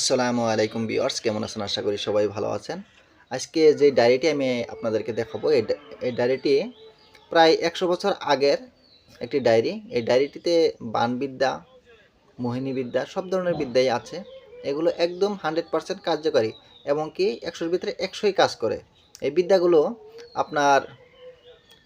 আসসালামু আলাইকুম বিয়ার্স কেমন আছেন? আশা করি সবাই ভালো আছেন। আজকে যে ডায়েরিটি আমি আপনাদেরকে দেখাবো, এই ডায়েরিটি প্রায় একশো বছর আগের একটি ডায়েরি। এই ডায়েরিটিতে বানবিদ্যা, মোহিনীবিদ্যা, সব ধরনের বিদ্যাই আছে। এগুলো একদম হান্ড্রেড পারসেন্ট কার্যকারী এবং কি একশোর ভিতরে একশোই কাজ করে। এই বিদ্যাগুলো আপনার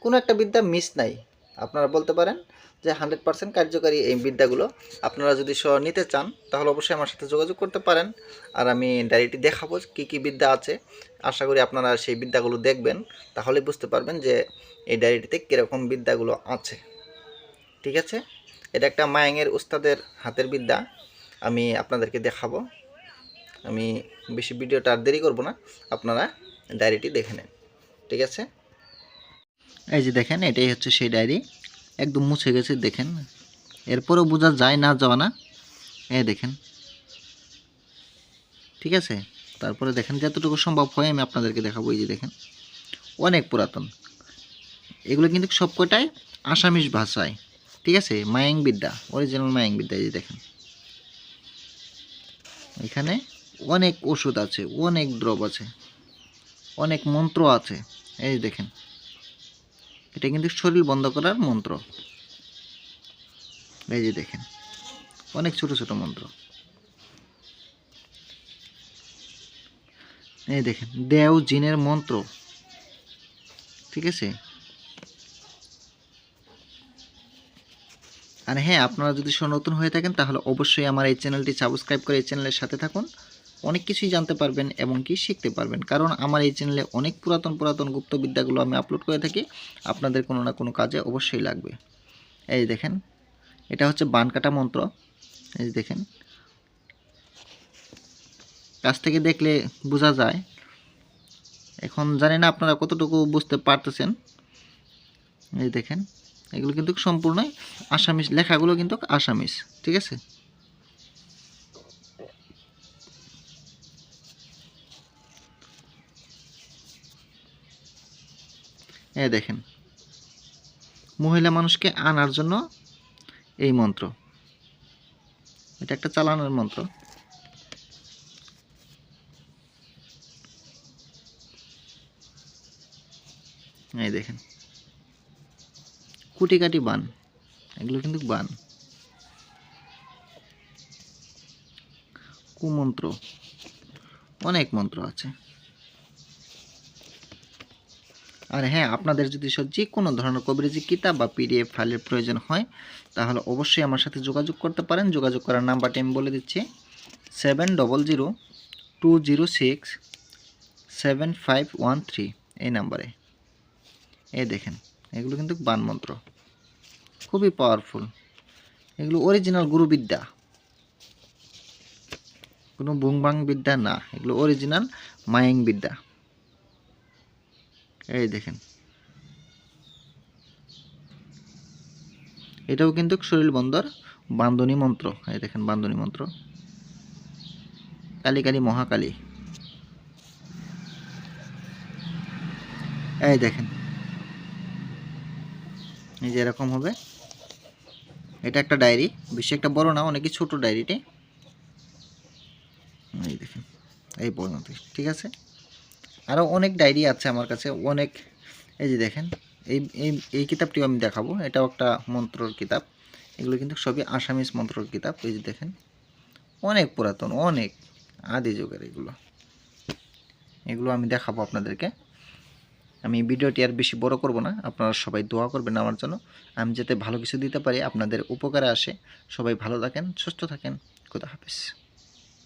কোনো একটা বিদ্যা মিস নাই। আপনারা বলতে পারেন যে হান্ড্রেড পার্সেন্ট কার্যকারী এই বিদ্যাগুলো আপনারা যদি নিতে চান, তাহলে অবশ্যই আমার সাথে যোগাযোগ করতে পারেন। আর আমি ডায়েরিটি দেখাবো কী কী বিদ্যা আছে। আশা করি আপনারা সেই বিদ্যাগুলো দেখবেন, তাহলে বুঝতে পারবেন যে এই ডায়েরিটিতে কীরকম বিদ্যাগুলো আছে। ঠিক আছে? এটা একটা মায়াঙের উস্তাদের হাতের বিদ্যা। আমি আপনাদেরকে দেখাবো। আমি বেশি ভিডিওটা আর দেরি করব না। আপনারা ডায়েরিটি দেখে নেন। ঠিক আছে? এই যে দেখেন, এটাই হচ্ছে সেই ডায়েরি। একদম মুছে গেছে, দেখেন। এরপরেও বোঝা যায় না, যাওয়া না। এ দেখেন। ঠিক আছে? তারপরে দেখেন, যতটুকু সম্ভব হয় আমি আপনাদেরকে দেখাবো। এই যে দেখেন, অনেক পুরাতন। এগুলো কিন্তু সব কটাই আসামিস ভাষায়। ঠিক আছে? মায়াং বিদ্যা অরিজিনাল মায়াং বিদ্যা, এই যে দেখেন। এখানে অনেক ওষুধ আছে, অনেক দ্রব আছে, অনেক মন্ত্র আছে। এই দেখেন এটা কিন্তু শরীর বন্ধ করার মন্ত্র। এই যে দেখেন, অনেক ছোট ছোট মন্ত্র। এই দেখেন, দেও জিনের মন্ত্র। ঠিক আছে? আর হ্যাঁ আপনারা যদি নতুন হয়ে থাকেন, তাহলে অবশ্যই আমার এই চ্যানেলটি সাবস্ক্রাইব করে এই চ্যানেলের সাথে থাকুন। অনেক কিছুই জানতে পারবেন এবং কি শিখতে পারবেন। কারণ আমার এই চ্যানেলে অনেক পুরাতন পুরাতন গুপ্তবিদ্যাগুলো আমি আপলোড করে থাকি। আপনাদের কোনো না কোনো কাজে অবশ্যই লাগবে। এই দেখেন, এটা হচ্ছে বান কাটা মন্ত্র। এই দেখেন, কাছ থেকে দেখলে বোঝা যায়। এখন জানি না আপনারা কতটুকু বুঝতে পারতেছেন। এই দেখেন, এগুলো কিন্তু সম্পূর্ণই আসামিস, লেখাগুলো কিন্তু আসামিস, ঠিক আছে? এই দেখেন। মহিলা মানুষকে আনার জন্য এই মন্ত্র। এটা একটা চালানোর মন্ত্র। এই দেখেন। কুটি কাটি বান। এগুলো কিন্তু বান। কুমন্ত্র। অনেক মন্ত্র আছে। আর হ্যাঁ আপনাদের যদি যে কোনো ধরনের কবিরাজি কিতাব বা পিডিএফ ফাইলের প্রয়োজন হয়, তাহলে অবশ্যই আমার সাথে যোগাযোগ করতে পারেন। যোগাযোগ করার নাম্বারটি আমি বলে দিচ্ছি, seven double zero two zero six seven five one three এই নাম্বারে। এই দেখেন, এগুলো কিন্তু বানমন্ত্র খুবই পাওয়ারফুল এগুলো অরিজিনাল গুরুবিদ্যা। কোনো বুংবাং বিদ্যা না, এগুলো অরিজিনাল মায়াং বিদ্যা। এই দেখেন। এটাও কিন্তু শরীর বন্দর বান্ধনী মন্ত্র। এই দেখেন বান্ধনী মন্ত্র। কালী কালী মহাকালী। এই দেখেন। এই যে এরকম হবে। এটা একটা ডায়েরি, বেশি একটা বড় না অনেকই ছোট ডায়েরিটি। এই দেখেন, এই পর্যন্ত, ঠিক আছে? আরও অনেক ডায়েরি আছে আমার কাছে, অনেক, এই যে দেখেন, এই এই এই কিতাবটিও আমি দেখাবো, এটাও একটা মন্ত্রর কিতাব, এগুলো কিন্তু সবই আসামিস মন্ত্রর কিতাব, এই যে দেখেন, অনেক পুরাতন, অনেক আদি যুগের এগুলো। এগুলো আমি দেখাবো আপনাদেরকে। আমি ভিডিওটি আর বেশি বড় করব না, আপনারা সবাই দোয়া করবেন আমার জন্য। আমি যাতে ভালো কিছু দিতে পারি, আপনাদের উপকারে আসে। সবাই ভালো থাকেন, সুস্থ থাকেন, খুদা হাফিজ।